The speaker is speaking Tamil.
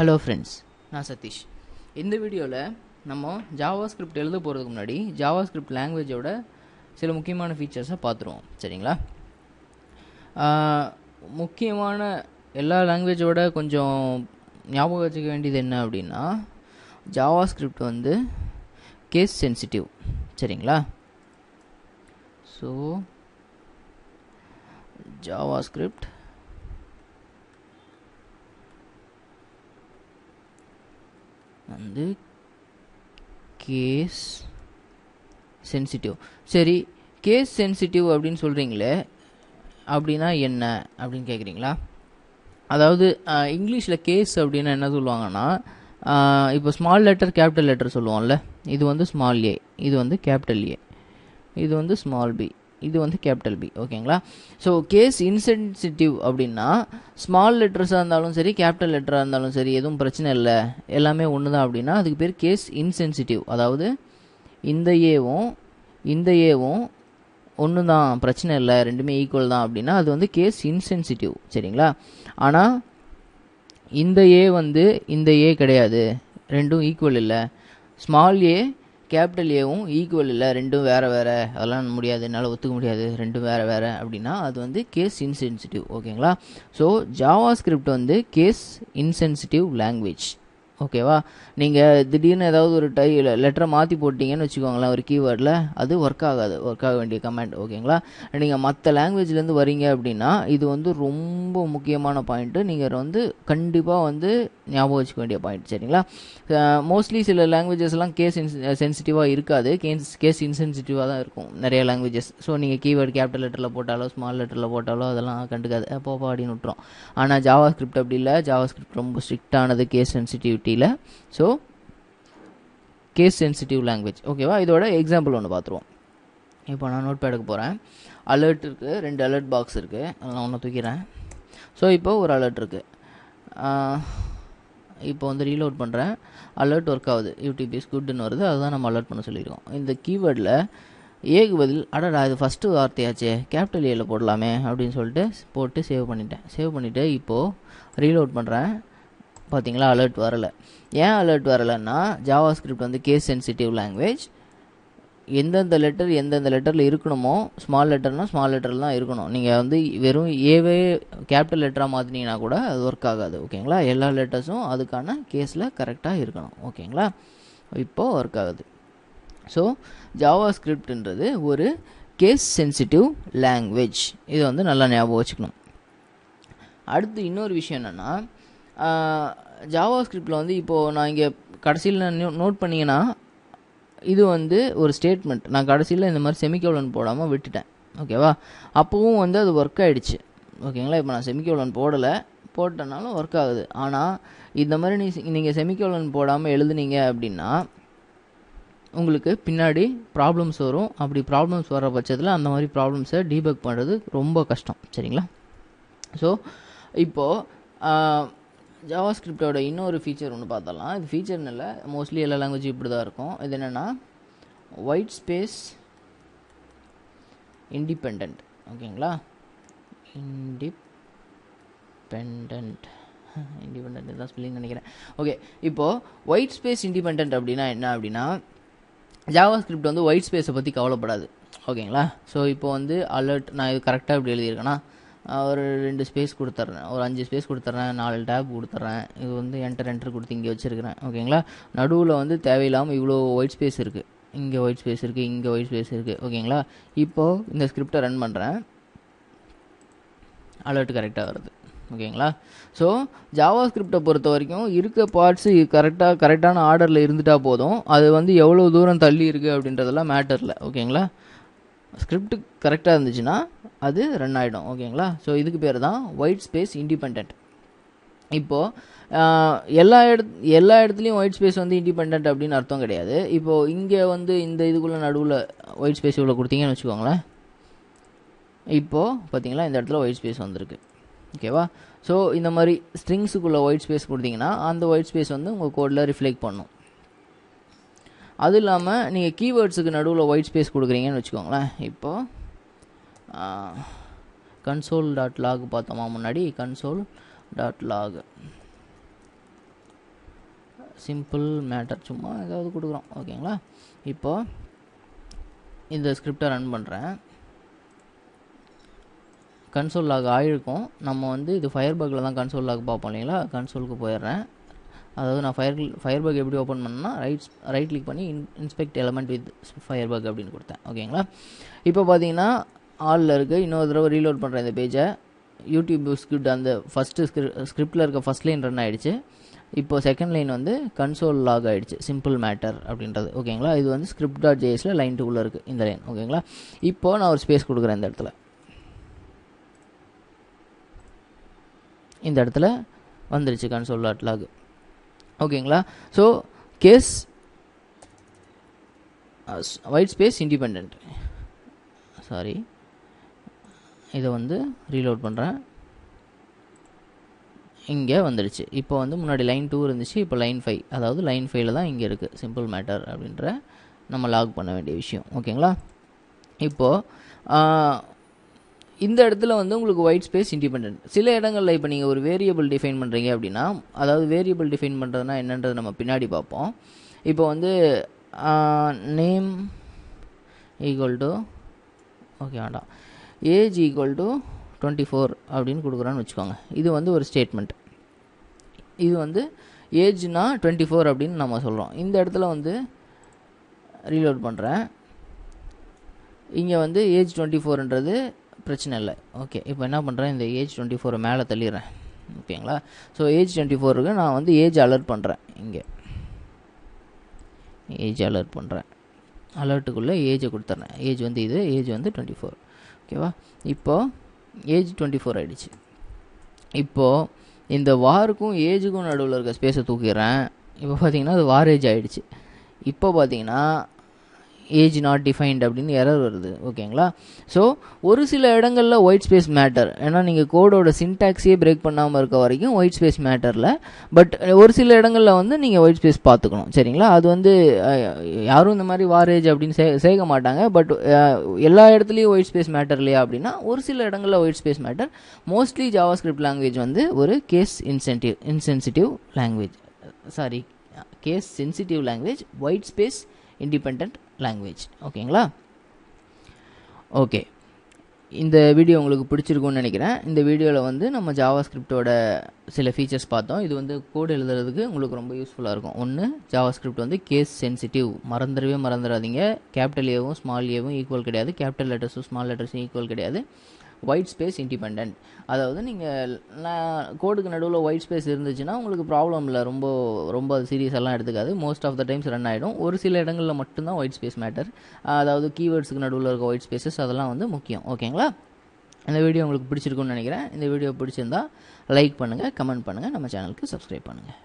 ஹலோ ஃப்ரெண்ட்ஸ் நான் சதீஷ். இந்த வீடியோவில் நம்ம ஜாவா ஸ்கிரிப்ட் எழுத போகிறதுக்கு முன்னாடி ஜாவா ஸ்கிரிப்ட் லாங்குவேஜோட சில முக்கியமான ஃபீச்சர்ஸை பார்த்துருவோம். சரிங்களா? முக்கியமான எல்லா லாங்குவேஜோட கொஞ்சம் ஞாபகம் வச்சுக்க வேண்டியது என்ன அப்படின்னா ஜாவா ஸ்கிரிப்ட் வந்து கேஸ் சென்சிட்டிவ் சரிங்களா? ஸோ ஜாவா ஸ்கிரிப்ட் வந்து கேஸ் சென்சிட்டிவ் சரி கேஸ் சென்சிட்டிவ் அப்படின்னு சொல்கிறீங்களே அப்படின்னா என்ன அப்படின்னு கேட்குறீங்களா அதாவது இங்கிலீஷில் கேஸ் அப்படின்னா என்ன சொல்லுவாங்கன்னா இப்போ ஸ்மால் லெட்டர் கேபிட்டல் லெட்டர் சொல்லுவோம்ல இது வந்து ஸ்மால் ஏ இது வந்து கேபிட்டல் ஏ இது வந்து ஸ்மால் பி இது வந்து கேபிட்டல் பி ஓகேங்களா? ஸோ கேஸ் இன்சென்சிட்டிவ் அப்படின்னா ஸ்மால் லெட்டர்ஸாக இருந்தாலும் சரி கேபிட்டல் லெட்டராக இருந்தாலும் சரி எதுவும் பிரச்சனை இல்லை. எல்லாமே ஒன்று தான் அப்படின்னா அதுக்கு பேர் கேஸ் இன்சென்சிட்டிவ் அதாவது இந்த ஏவும் இந்த ஏவும் ஒன்று தான் பிரச்சனை இல்லை ரெண்டுமே ஈக்குவல் தான் அப்படின்னா அது வந்து கேஸ் இன்சென்சிட்டிவ் சரிங்களா? ஆனால் இந்த ஏ வந்து இந்த ஏ கிடையாது. ரெண்டும் ஈக்குவல் இல்லை. ஸ்மால் ஏ கேபிட்டல் ஏவும் ஈக்குவல் இல்லை. ரெண்டும் வேறு வேறு. அதெல்லாம் முடியாது. என்னால் ஒத்துக்க முடியாது. ரெண்டும் வேறு வேறு அப்படின்னா அது வந்து கேஸ் இன்சென்சிட்டிவ் ஓகேங்களா ஸோ ஜாவா ஸ்கிரிப்ட் வந்து கேஸ் இன்சென்சிட்டிவ் லாங்குவேஜ் ஓகேவா? நீங்கள் திடீர்னு ஏதாவது ஒரு டை லெட்டரை மாற்றி போட்டிங்கன்னு வச்சுக்கோங்களேன் ஒரு கீவேர்டில் அது ஒர்க் ஆகாது ஒர்க் ஆக வேண்டிய கமெண்ட் ஓகேங்களா? நீங்கள் மற்ற லாங்குவேஜ்லேருந்து வரீங்க அப்படின்னா இது வந்து ரொம்ப முக்கியமான பாயிண்ட்டு நீங்கள் வந்து கண்டிப்பாக வந்து ஞாபகம் வச்சுக்க வேண்டிய பாயிண்ட் சரிங்களா? மோஸ்ட்லி சில லாங்குவேஜஸ்லாம் கேஸ் சென்சிட்டிவாக இருக்காது. கேஸ் கேஸ் இன்சென்சிட்டிவாக தான் இருக்கும் நிறைய லாங்குவேஜஸ் ஸோ நீங்கள் கீவேர்டு கேபிட்டல் லெட்டரில் போட்டாலோ ஸ்மால் லெட்டரில் போட்டாலோ அதெல்லாம் கண்டுக்காது. "அஹ் போப்பா அப்படின்னு விட்டுரும். ஆனால் ஜாவா ஸ்கிரிப்ட் அப்படி இல்லை. ஜாவா ஸ்கிரிப்ட் ரொம்ப ஸ்ட்ரிக்டானது கேஸ் சென்சிட்டிவிட்டி சென்சிட்டிவிட்டியில் ஸோ கேஸ் சென்சிட்டிவ் லாங்குவேஜ் ஓகேவா இதோட எக்ஸாம்பிள் ஒன்று பார்த்துருவோம் இப்போ நான் நோட் பேடுக்கு போகிறேன் அலர்ட் இருக்குது ரெண்டு அலர்ட் பாக்ஸ் இருக்குது அதை நான் ஒன்று தூக்கிறேன் ஸோ இப்போ ஒரு அலர்ட் இருக்குது இப்போ வந்து ரீலோட் பண்ணுறேன் அலர்ட் ஒர்க் ஆகுது. யூடியூப் இஸ் குட்னு வருது. அதுதான் நம்ம அலர்ட் பண்ண சொல்லியிருக்கோம். இந்த கீவேர்டில் ஏக்கு பதில் அடடா இது ஃபஸ்ட்டு வார்த்தையாச்சே. கேபிட்டல் ஏல போடலாமே அப்படின்னு சொல்லிட்டு போட்டு சேவ் பண்ணிட்டேன். சேவ் பண்ணிவிட்டு இப்போது ரீலோட் பண்ணுறேன் பார்த்தீங்களா அலர்ட் வரலை. ஏன் அலர்ட் வரலைன்னா ஜாவா ஸ்கிரிப்ட் வந்து கேஸ் சென்சிட்டிவ் லாங்குவேஜ் எந்தெந்த லெட்டர் எந்தெந்த லெட்டரில் இருக்கணுமோ ஸ்மால் லெட்டர்னால் ஸ்மால் லெட்டரில் தான் இருக்கணும். நீங்கள் வந்து வெறும் ஏவே கேபிட்டல் லெட்டராக மாற்றினீங்கன்னா கூட அது ஒர்க் ஆகாது ஓகேங்களா? எல்லா லெட்டர்ஸும் அதுக்கான கேஸில் கரெக்டாக இருக்கணும் ஓகேங்களா? இப்போது ஒர்க் ஆகுது. ஸோ ஜாவா ஸ்கிரிப்ட்ன்றது ஒரு கேஸ் சென்சிட்டிவ் லாங்குவேஜ் இதை வந்து நல்லா ஞாபகம் வச்சுக்கணும். அடுத்து இன்னொரு விஷயம் என்னென்னா ஜாவா ஸ்கிரிப்டில் வந்து இப்போது நான் இங்கே கடைசியில் நோட் பண்ணிங்கன்னா இது வந்து ஒரு ஸ்டேட்மெண்ட் நான் கடைசியில் இந்த மாதிரி செமிக்கோலன் போடாமல் விட்டுட்டேன். ஓகேவா அப்போவும் வந்து அது ஒர்க் ஆகிடுச்சு ஓகேங்களா இப்போ நான் செமிக்கோலன் போடலை. போட்டனாலும் ஒர்க் ஆகுது. ஆனால் இந்த மாதிரி நீ நீங்கள் செமிக்கோலன் போடாமல் எழுதுனீங்க அப்படின்னா உங்களுக்கு பின்னாடி ப்ராப்ளம்ஸ் வரும். அப்படி ப்ராப்ளம்ஸ் வர பட்சத்தில் அந்த மாதிரி ப்ராப்ளம்ஸை டீபக் பண்ணுறது ரொம்ப கஷ்டம். சரிங்களா? ஸோ இப்போது ஜாவா ஸ்கிரிப்டோட இன்னொரு ஃபீச்சர் ஒன்று பார்த்தலாம் இது ஃபீச்சர்னு இல்லை மோஸ்ட்லி எல்லா லாங்குவேஜும் இப்படி தான் இருக்கும். இது என்னென்னா ஒயிட் ஸ்பேஸ் இண்டிபெண்ட் ஓகேங்களா? இண்டிபெண்ட் இண்டிபெண்ட் தான் ஸ்பெல்லிங் நினைக்கிறேன். ஓகே இப்போது ஒயிட் ஸ்பேஸ் இண்டிபெண்ட் அப்படின்னா என்ன அப்படின்னா ஜாவா ஸ்கிரிப்ட் வந்து ஒயிட் ஸ்பேஸை பற்றி கவலைப்படாது. ஓகேங்களா? ஸோ இப்போ வந்து அலர்ட் நான் இது கரெக்டாக இப்படி எழுதியிருக்கேன்னா ஒரு ரெண்டு ஸ்பேஸ் கொடுத்துட்றேன். ஒரு அஞ்சு ஸ்பேஸ் கொடுத்துட்றேன். நாலு டேப் கொடுத்துட்றேன். இது வந்து என்டர் என்டர் கொடுத்து இங்கே வச்சுருக்கிறேன். ஓகேங்களா நடுவில் வந்து தேவையில்லாமல் இவ்வளோ ஒயிட் ஸ்பேஸ் இருக்குது இங்கே ஒயிட் ஸ்பேஸ் இருக்குது இங்கே ஒயிட் ஸ்பேஸ் இருக்குது ஓகேங்களா இப்போது இந்த ஸ்கிரிப்டை ரன் பண்ணுறேன் அலர்ட் கரெக்டாக வருது. ஓகேங்களா ஸோ ஜாவா ஸ்கிரிப்டை பொறுத்த வரைக்கும் இருக்க பார்ட்ஸு கரெக்டாக கரெக்டான ஆர்டரில் இருந்துட்டால் போதும். அது வந்து எவ்வளோ தூரம் தள்ளி இருக்குது அப்படின்றதெல்லாம் மேட்டரில் ஓகேங்களா ஸ்கிரிப்ட் கரெக்டாக இருந்துச்சுன்னா அது ரன் ஆகிடும் ஓகேங்களா ஸோ இதுக்கு பேர் தான் ஒயிட் ஸ்பேஸ் இண்டிபெண்ட் இப்போது எல்லா இடத் எல்லா இடத்துலையும் ஒயிட் ஸ்பேஸ் வந்து இண்டிபெண்ட் அப்படின்னு அர்த்தம் கிடையாது. இப்போது இங்கே வந்து இந்த இதுக்குள்ளே நடுவில் ஒயிட் ஸ்பேஸ் இவ்வளோ கொடுத்தீங்கன்னு வச்சுக்கோங்களேன். இப்போது பார்த்தீங்களா இந்த இடத்துல ஒயிட் ஸ்பேஸ் வந்திருக்கு. ஓகேவா ஸோ இந்த மாதிரி ஸ்ட்ரிங்ஸுக்குள்ளே ஒயிட் ஸ்பேஸ் கொடுத்தீங்கன்னா அந்த ஒயிட் ஸ்பேஸ் வந்து உங்கள் கோடில் ரிஃப்ளெக்ட் பண்ணும். அது இல்லாமல் நீங்கள் கீவேர்ட்ஸுக்கு நடுவில் ஒயிட் ஸ்பேஸ் கொடுக்குறீங்கன்னு வச்சுக்கோங்களேன். இப்போது கன்சோல் டாட் லாக் பார்த்தோமா முன்னாடி? Console dot log simple matter சும்மா ஏதாவது கொடுக்குறோம். ஓகேங்களா? இப்போ இந்த ஸ்கிரிப்டை ரன் பண்ணுறேன் கன்சோல் லாக் ஆகிருக்கும் நம்ம வந்து இது ஃபயர் பக்கில் தான் கன்சோல் லாக் பார்ப்போம் இல்லைங்களா? கன்சோலுக்கு போயிடுறேன். அதாவது நான் ஃபயர் ஃபயர் பக் எப்படி ஓப்பன் பண்ணேன்னா ரைட் ரைட் கிளிக் பண்ணி in inspect element with Firebug அப்படின்னு கொடுத்தேன். ஓகேங்களா? இப்போ பார்த்தீங்கன்னா ஆலில் இருக்குது இன்னொரு தடவை ரீலோட் பண்ணுறேன் இந்த பேஜை யூடியூப் ஸ்கிரிப்ட் அந்த ஃபஸ்ட்டு ஸ்கிரிப்டில் இருக்க ஃபஸ்ட் லைன் ரன் ஆகிடுச்சு இப்போ செகண்ட் லைன் வந்து கன்சோல் லாக் ஆகிடுச்சு சிம்பிள் மேட்டர் அப்படின்றது. ஓகேங்களா இது வந்து ஸ்கிரிப்ட் டாட் ஜேஎஸில் லைன் டூவில் இருக்குது இந்த லைன் ஓகேங்களா இப்போ நான் ஒரு ஸ்பேஸ் கொடுக்குறேன் இந்த இடத்துல. இந்த இடத்துல வந்துருச்சு கன்சோல் டாட் லாக் ஓகேங்களா so case white space independent sorry இதை வந்து ரீலோட் பண்ணுறேன் இங்கே வந்துடுச்சு. இப்போ வந்து முன்னாடி லைன் டூ இருந்துச்சு இப்போ லைன் ஃபைவ் அதாவது லைன் ஃபைவ்ல தான் இங்கே இருக்குது சிம்பிள் மேட்டர் அப்படின்ற நம்ம லாக் பண்ண வேண்டிய விஷயம். ஓகேங்களா இப்போது இந்த இடத்துல வந்து உங்களுக்கு ஒயிட் ஸ்பேஸ் இண்டிபெண்ட் சில இடங்களில் இப்போ நீங்கள் ஒரு வேரியபிள் டிஃபைன் பண்ணுறீங்க அப்படின்னா அதாவது வேரியபிள் டிஃபைன் பண்ணுறதுனா என்னன்றது நம்ம பின்னாடி பார்ப்போம். இப்போ வந்து நேம் ஈக்குவல் டு ஓகே வேண்டாம். Age equal to twenty four அப்படின்னு கொடுக்குறான்னு வச்சுக்கோங்க. இது வந்து ஒரு ஸ்டேட்மெண்ட் இது வந்து ஏஜ்னா டுவெண்ட்டி ஃபோர் அப்படின்னு நம்ம சொல்கிறோம் இந்த இடத்துல வந்து ரீலோட் பண்ணுறேன் இங்கே வந்து ஏஜ் டுவெண்ட்டி ஃபோர்ன்றது பிரச்சனை இல்லை. ஓகே இப்போ என்ன பண்ணுறேன் இந்த ஏஜ் டுவெண்ட்டி ஃபோரை மேலே தள்ளிடுறேன். ஓகேங்களா ஸோ ஏஜ் டுவெண்ட்டி ஃபோருக்கு நான் வந்து ஏஜ் அலர்ட் பண்ணுறேன் இங்கே. ஏஜ் அலர்ட் பண்ணுறேன் அலர்ட்டுக்குள்ளே ஏஜை கொடுத்துட்றேன். ஏஜ் வந்து இது ஏஜ் வந்து டுவெண்ட்டி ஃபோர் ஓகேவா? இப்போது ஏஜ் டுவெண்ட்டி ஃபோர் ஆகிடுச்சு இப்போது இந்த வாருக்கும் ஏஜுக்கும் நடுவில் இருக்க ஸ்பேஸை தூக்கிடுறேன். இப்போ பார்த்தீங்கன்னா அது வார் ஏஜ் ஆகிடுச்சு இப்போ பார்த்தீங்கன்னா ஏஜ் நாட் டிஃபைன்ட் அப்படின்னு எரர் வருது ஓகேங்களா ஸோ ஒரு சில இடங்களில் ஒயிட் ஸ்பேஸ் மேட்டர் ஏன்னா நீங்கள் கோடோட சின்டாக்ஸையே பிரேக் பண்ணாமல் இருக்க வரைக்கும் ஒயிட் ஸ்பேஸ் மேட்டரில் பட் ஒரு சில இடங்களில் வந்து நீங்கள் ஒயிட் ஸ்பேஸ் பார்த்துக்கணும் சரிங்களா? அது வந்து யாரும் இந்த மாதிரி வாரேஜ் அப்படின்னு சே சேர்க்க மாட்டாங்க. பட் எல்லா இடத்துலையும் ஒயிட் ஸ்பேஸ் மேட்டர் இல்லையா அப்படின்னா ஒரு சில இடங்களில் white space matter mostly JavaScript language வந்து ஒரு case incentive insensitive language sorry case sensitive language white space independent language ஓகேங்களா ஓகே இந்த வீடியோ உங்களுக்கு பிடிச்சிருக்கும்னு நினைக்கிறேன். இந்த வீடியோவில் வந்து நம்ம ஜாவா ஸ்கிரிப்டோட சில ஃபீச்சர்ஸ் பார்த்தோம். இது வந்து கோடு எழுதுறதுக்கு உங்களுக்கு ரொம்ப யூஸ்ஃபுல்லாக இருக்கும். ஒன்று ஜாவா ஸ்கிரிப்ட் வந்து கேஸ் சென்சிட்டிவ் மறந்துடவே மறந்துடாதீங்க. கேபிட்டல் ஏவும் ஸ்மால் ஏவும் ஈக்குவல் கிடையாது. கேபிட்டல் லெட்டர்ஸும் ஸ்மால் லெட்டர்ஸும் ஈக்குவல் கிடையாது. ஒயிட் ஸ்பேஸ் இண்டிபெண்ட் அதாவது நீங்கள் நான் கோடுக்கு நடுவில் ஒயிட் ஸ்பேஸ் இருந்துச்சுன்னா உங்களுக்கு ப்ராப்ளம் இல்லை. ரொம்ப ரொம்ப சீரியஸ் எல்லாம் எடுத்துக்காது. Most of the times run ஆகிடும் ஒரு சில இடங்களில் மட்டும்தான் ஒயிட் ஸ்பேஸ் மேட்டர் அதாவது கீவேர்ட்ஸுக்கு நடுவில் இருக்க ஒயிட் ஸ்பேசஸ் அதெல்லாம் வந்து முக்கியம். ஓகேங்களா இந்த வீடியோ உங்களுக்கு பிடிச்சிருக்குன்னு நினைக்கிறேன். இந்த வீடியோ பிடிச்சிருந்தா லைக் பண்ணுங்கள் கமெண்ட் பண்ணுங்கள் நம்ம சேனலுக்கு சப்ஸ்கிரைப் பண்ணுங்கள்